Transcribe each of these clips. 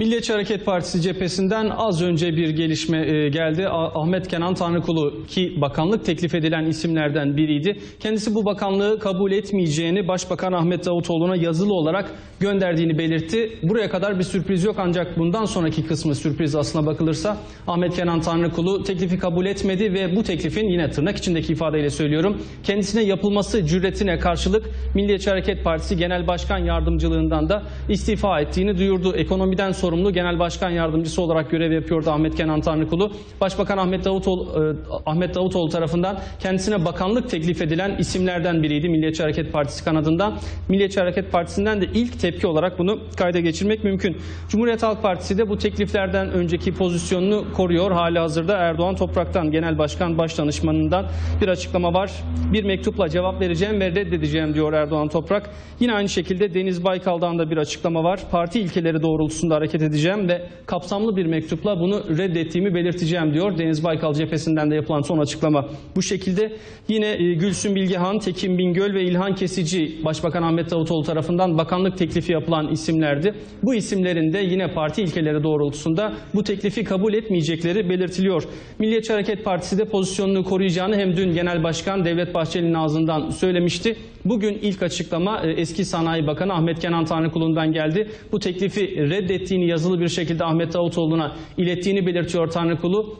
Milliyetçi Hareket Partisi cephesinden az önce bir gelişme e, geldi. Ahmet Kenan Tanrıkulu ki bakanlık teklif edilen isimlerden biriydi. Kendisi bu bakanlığı kabul etmeyeceğini Başbakan Ahmet Davutoğlu'na yazılı olarak gönderdiğini belirtti. Buraya kadar bir sürpriz yok ancak bundan sonraki kısmı sürpriz aslına bakılırsa Ahmet Kenan Tanrıkulu teklifi kabul etmedi ve bu teklifin yine tırnak içindeki ifadeyle söylüyorum kendisine yapılması cüretine karşılık Milliyetçi Hareket Partisi Genel Başkan Yardımcılığından da istifa ettiğini duyurdu. Ekonomiden sorumlu Genel Başkan Yardımcısı olarak görev yapıyordu Ahmet Kenan Tanrıkulu. Başbakan Ahmet Davutoğlu, e, Ahmet Davutoğlu tarafından kendisine bakanlık teklif edilen isimlerden biriydi Milliyetçi Hareket Partisi kanadından. Milliyetçi Hareket Partisi'nden de ilk tepki olarak bunu kayda geçirmek mümkün. Cumhuriyet Halk Partisi de bu tekliflerden önceki pozisyonunu koruyor. Hali hazırda Erdoğan Toprak'tan Genel Başkan Başdanışmanından bir açıklama var. Bir mektupla cevap vereceğim ve reddedeceğim diyor Erdoğan Toprak. Yine aynı şekilde Deniz Baykal'dan da bir açıklama var. Parti ilkeleri doğrultusunda hareket edeceğim ve kapsamlı bir mektupla bunu reddettiğimi belirteceğim diyor. Deniz Baykal cephesinden de yapılan son açıklama bu şekilde. Yine e, Gülsün Bilgehan, Tekin Bingöl ve İlhan Kesici Başbakan Ahmet Davutoğlu tarafından bakanlık teklifi yapılan isimlerdi. Bu isimlerin de yine parti ilkeleri doğrultusunda bu teklifi kabul etmeyecekleri belirtiliyor. Milliyetçi Hareket Partisi de pozisyonunu koruyacağını hem dün Genel Başkan Devlet Bahçeli'nin ağzından söylemişti. Bugün ilk açıklama e, eski Sanayi Bakanı Ahmet Kenan Tanrıkulu'ndan geldi. Bu teklifi reddettiğini yazılı bir şekilde Ahmet Davutoğlu'na ilettiğini belirtiyor Tanrıkulu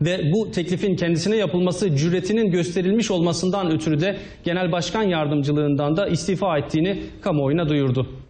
ve bu teklifin kendisine yapılması cüretinin gösterilmiş olmasından ötürü de Genel Başkan Yardımcılığından da istifa ettiğini kamuoyuna duyurdu.